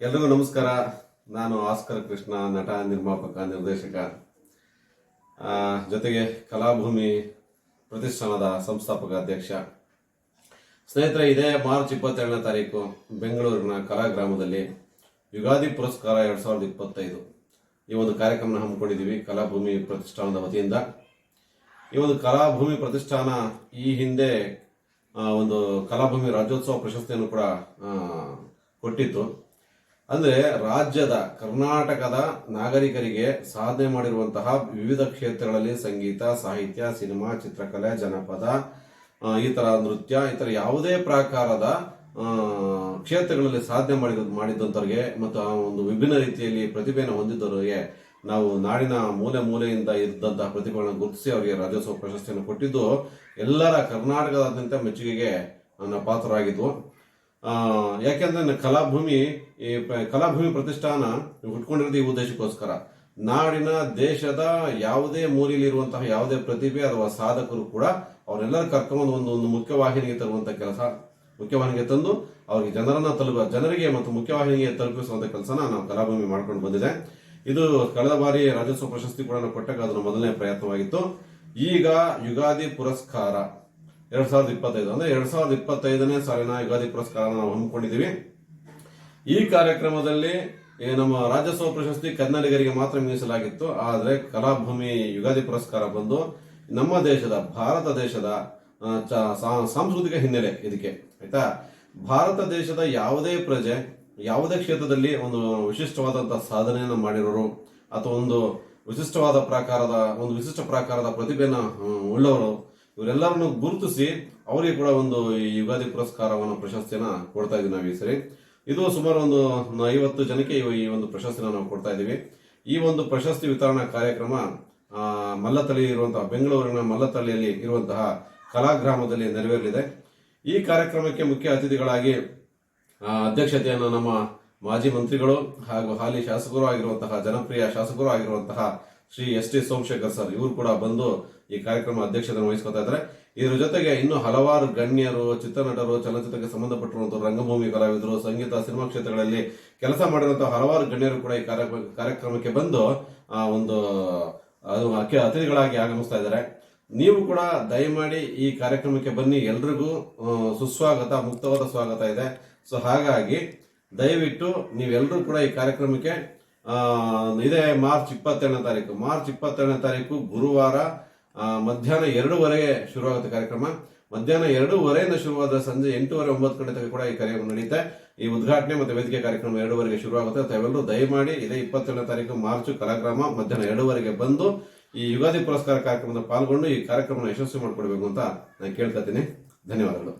ಎಲ್ರಿಗೂ ನಮಸ್ಕಾರ. ನಾನು ಆಸ್ಕರ್ ಕೃಷ್ಣ, ನಟ, ನಿರ್ಮಾಪಕ, ನಿರ್ದೇಶಕ. ಜೊತೆಗೆ ಕಲಾಭೂಮಿ ಪ್ರತಿಷ್ಠಾನದ ಸಂಸ್ಥಾಪಕ ಅಧ್ಯಕ್ಷ. ಸ್ನೇಹಿತರೆ, ಇದೇ ಮಾರ್ಚ್ ಇಪ್ಪತ್ತೆರಡನೇ ತಾರೀಕು ಬೆಂಗಳೂರಿನ ಕಲಾಗ್ರಾಮದಲ್ಲಿ ಯುಗಾದಿ ಪುರಸ್ಕಾರ ಎರಡು ಸಾವಿರದ ಇಪ್ಪತ್ತೈದು. ಈ ಒಂದು ಕಾರ್ಯಕ್ರಮನ ಹಮ್ಮಿಕೊಂಡಿದ್ದೀವಿ ಕಲಾಭೂಮಿ ಪ್ರತಿಷ್ಠಾನದ ವತಿಯಿಂದ. ಈ ಒಂದು ಕಲಾಭೂಮಿ ಪ್ರತಿಷ್ಠಾನ ಈ ಹಿಂದೆ ಒಂದು ಕಲಾಭೂಮಿ ರಾಜ್ಯೋತ್ಸವ ಪ್ರಶಸ್ತಿಯನ್ನು ಕೂಡ ಕೊಟ್ಟಿತ್ತು. ಅಂದರೆ ರಾಜ್ಯದ, ಕರ್ನಾಟಕದ ನಾಗರಿಕರಿಗೆ ಸಾಧನೆ ಮಾಡಿರುವಂತಹ ವಿವಿಧ ಕ್ಷೇತ್ರಗಳಲ್ಲಿ ಸಂಗೀತ, ಸಾಹಿತ್ಯ, ಸಿನಿಮಾ, ಚಿತ್ರಕಲೆ, ಜನಪದ ಈ ಥರ ನೃತ್ಯ, ಈ ಥರ ಯಾವುದೇ ಪ್ರಕಾರದ ಕ್ಷೇತ್ರಗಳಲ್ಲಿ ಸಾಧನೆ ಮಾಡಿದ ಮಾಡಿದಂಥವ್ರಿಗೆ ಮತ್ತು ಆ ಒಂದು ವಿಭಿನ್ನ ರೀತಿಯಲ್ಲಿ ಪ್ರತಿಭೆಯನ್ನು ಹೊಂದಿದ್ದವರಿಗೆ ನಾವು ನಾಡಿನ ಮೂಲೆ ಮೂಲೆಯಿಂದ ಇದ್ದಂತಹ ಪ್ರತಿಭೆಗಳನ್ನು ಗುರುತಿಸಿ ಅವರಿಗೆ ರಾಜ್ಯೋತ್ಸವ ಪ್ರಶಸ್ತಿಯನ್ನು ಕೊಟ್ಟಿದ್ದು ಎಲ್ಲರ ಕರ್ನಾಟಕದಾದ್ಯಂತ ಮೆಚ್ಚುಗೆಗೆ ನನ್ನ ಪಾತ್ರರಾಗಿದ್ವು. ಯಾಕೆಂದ್ರೆ ಕಲಾಭೂಮಿ, ಈ ಕಲಾಭೂಮಿ ಪ್ರತಿಷ್ಠಾನ ಹುಟ್ಕೊಂಡಿರೋದು ಈ ಉದ್ದೇಶಕ್ಕೋಸ್ಕರ ನಾಡಿನ ದೇಶದ ಯಾವುದೇ ಮೂಲೆಯಲ್ಲಿರುವಂತಹ ಯಾವುದೇ ಪ್ರತಿಭೆ ಅಥವಾ ಸಾಧಕರು ಕೂಡ ಅವರೆಲ್ಲರೂ ಕರ್ಕೊಂಡು ಒಂದು ಒಂದು ಮುಖ್ಯವಾಹಿನಿಗೆ ತರುವಂತ ಕೆಲಸ, ಮುಖ್ಯವಾಹಿನಿಗೆ ತಂದು ಅವರಿಗೆ ಜನರನ್ನ ತಲುಪ, ಜನರಿಗೆ ಮತ್ತು ಮುಖ್ಯವಾಹಿನಿಗೆ ತಲುಪಿಸುವಂತ ಕೆಲಸನ ನಾವು ಕಲಾಭೂಮಿ ಮಾಡ್ಕೊಂಡು ಬಂದಿದೆ. ಇದು ಕಳೆದ ಬಾರಿ ರಾಜ್ಯೋತ್ಸವ ಪ್ರಶಸ್ತಿ ಕೂಡ ಕೊಟ್ಟಾಗ ಅದರ ಮೊದಲನೇ ಪ್ರಯತ್ನವಾಗಿತ್ತು. ಈಗ ಯುಗಾದಿ ಪುರಸ್ಕಾರ. ಎರಡ್ ಸಾವಿರದ ಇಪ್ಪತ್ತೈದು ಅಂದ್ರೆ ಎರಡ್ ಸಾವಿರದ ಇಪ್ಪತ್ತೈದನೇ ಸಾಲಿನ ಯುಗಾದಿ ಪುರಸ್ಕಾರ ನಾವು ಹಮ್ಮಿಕೊಂಡಿದ್ದೀವಿ. ಈ ಕಾರ್ಯಕ್ರಮದಲ್ಲಿ ನಮ್ಮ ರಾಜ್ಯೋತ್ಸವ ಪ್ರಶಸ್ತಿ ಕನ್ನಡಿಗರಿಗೆ ಮಾತ್ರ ಮೀಸಲಾಗಿತ್ತು. ಆದರೆ ಕಲಾಭೂಮಿ ಯುಗಾದಿ ಪುರಸ್ಕಾರ ಬಂದು ನಮ್ಮ ದೇಶದ, ಭಾರತ ದೇಶದ ಸಾಂಸ್ಕೃತಿಕ ಹಿನ್ನೆಲೆ ಇದಕ್ಕೆ, ಆಯ್ತಾ? ಭಾರತ ದೇಶದ ಯಾವುದೇ ಪ್ರಜೆ, ಯಾವುದೇ ಕ್ಷೇತ್ರದಲ್ಲಿ ಒಂದು ವಿಶಿಷ್ಟವಾದಂತಹ ಸಾಧನೆಯನ್ನು ಮಾಡಿರೋರು ಅಥವಾ ಒಂದು ವಿಶಿಷ್ಟವಾದ ಪ್ರಕಾರದ, ಒಂದು ವಿಶಿಷ್ಟ ಪ್ರಕಾರದ ಪ್ರತಿಭೆಯನ್ನು ಉಳ್ಳವರು ಇವರೆಲ್ಲರನ್ನು ಗುರುತಿಸಿ ಅವರಿಗೆ ಕೂಡ ಒಂದು ಈ ಯುಗಾದಿ ಪುರಸ್ಕಾರವನ್ನು, ಪ್ರಶಸ್ತಿಯನ್ನ ಕೊಡ್ತಾ ಇದ್ದೀವಿ ನಾವು ಈ ಸರಿ. ಇದು ಸುಮಾರು ಒಂದು ಐವತ್ತು ಜನಕ್ಕೆ ಈ- ಒಂದು ಪ್ರಶಸ್ತಿನ ನಾವು ಕೊಡ್ತಾ ಇದ್ದೀವಿ. ಈ ಒಂದು ಪ್ರಶಸ್ತಿ ವಿತರಣಾ ಕಾರ್ಯಕ್ರಮ ಮಲ್ಲತಳಿ ಇರುವಂತಹ, ಬೆಂಗಳೂರಿನ ಮಲ್ಲತಳ್ಳಿಯಲ್ಲಿ ಇರುವಂತಹ ಕಲಾಗ್ರಾಮದಲ್ಲಿ ನೆರವೇರಲಿದೆ. ಈ ಕಾರ್ಯಕ್ರಮಕ್ಕೆ ಮುಖ್ಯ ಅತಿಥಿಗಳಾಗಿ ಅಧ್ಯಕ್ಷತೆಯನ್ನು ನಮ್ಮ ಮಾಜಿ ಮಂತ್ರಿಗಳು ಹಾಗೂ ಹಾಲಿ ಶಾಸಕರು ಆಗಿರುವಂತಹ, ಜನಪ್ರಿಯ ಶಾಸಕರು ಆಗಿರುವಂತಹ Shri S T Somashekar sir ಇವರು ಕೂಡ ಬಂದು ಈ ಕಾರ್ಯಕ್ರಮ ಅಧ್ಯಕ್ಷತೆ ವಹಿಸ್ಕೊತಾ ಇದ್ದಾರೆ. ಇದರ ಜೊತೆಗೆ ಇನ್ನು ಹಲವಾರು ಗಣ್ಯರು, ಚಿತ್ರನಟರು, ಚಲನಚಿತ್ರಕ್ಕೆ ಸಂಬಂಧಪಟ್ಟಿರುವಂತಹ ರಂಗಭೂಮಿ ಕಲಾವಿದರು, ಸಂಗೀತ, ಸಿನಿಮಾ ಕ್ಷೇತ್ರಗಳಲ್ಲಿ ಕೆಲಸ ಮಾಡಿರುವಂತಹ ಹಲವಾರು ಗಣ್ಯರು ಕೂಡ ಈ ಕಾರ್ಯ- ಕಾರ್ಯಕ್ರಮಕ್ಕೆ ಬಂದು, ಆ, ಒಂದು ಅತಿಥಿಗಳಾಗಿ ಆಗಮಿಸ್ತಾ ಇದ್ದಾರೆ. ನೀವು ಕೂಡ ದಯಮಾಡಿ ಈ ಕಾರ್ಯಕ್ರಮಕ್ಕೆ ಬನ್ನಿ. ಎಲ್ರಿಗೂ ಸುಸ್ವಾಗತ, ಮುಕ್ತವಾದ ಸ್ವಾಗತ ಇದೆ. ಸೊ, ಹಾಗಾಗಿ ದಯವಿಟ್ಟು ನೀವೆಲ್ಲರೂ ಕೂಡ ಈ ಕಾರ್ಯಕ್ರಮಕ್ಕೆ ಇದೇ ಮಾರ್ಚ್ ಇಪ್ಪತ್ತೆರಡನೇ ತಾರೀಕು. ಮಾರ್ಚ್ ಇಪ್ಪತ್ತೆರಡನೇ ತಾರೀಕು ಗುರುವಾರ ಮಧ್ಯಾಹ್ನ ಎರಡೂವರೆಗೆ ಶುರುವಾಗುತ್ತೆ ಕಾರ್ಯಕ್ರಮ. ಮಧ್ಯಾಹ್ನ ಎರಡೂವರೆಯಿಂದ ಶುರುವಾದ ಸಂಜೆ ಎಂಟೂವರೆ, ಒಂಬತ್ತು ಗಂಟೆ ತನಕ ಕೂಡ ಈ ಕಾರ್ಯಕ್ರಮ ನಡೆಯುತ್ತೆ ಈ ಉದ್ಘಾಟನೆ ಮತ್ತು ವೇದಿಕೆ ಕಾರ್ಯಕ್ರಮ ಎರಡೂವರೆಗೆ ಶುರುವಾಗುತ್ತೆ. ತಾವೆಲ್ಲರೂ ದಯಮಾಡಿ ಇದೇ ಇಪ್ಪತ್ತೆರಡನೇ ತಾರೀಕು ಮಾರ್ಚ್ ಕಲಾಗ್ರಾಮ ಮಧ್ಯಾಹ್ನ ಎರಡೂವರೆಗೆ ಬಂದು ಈ ಯುಗಾದಿ ಪುರಸ್ಕಾರ ಕಾರ್ಯಕ್ರಮದಲ್ಲಿ ಪಾಲ್ಗೊಂಡು ಈ ಕಾರ್ಯಕ್ರಮ ಯಶಸ್ವಿ ಮಾಡಿಕೊಡ್ಬೇಕು ಅಂತ ನಾನು ಕೇಳ್ಕೊತೀನಿ ಧನ್ಯವಾದಗಳು.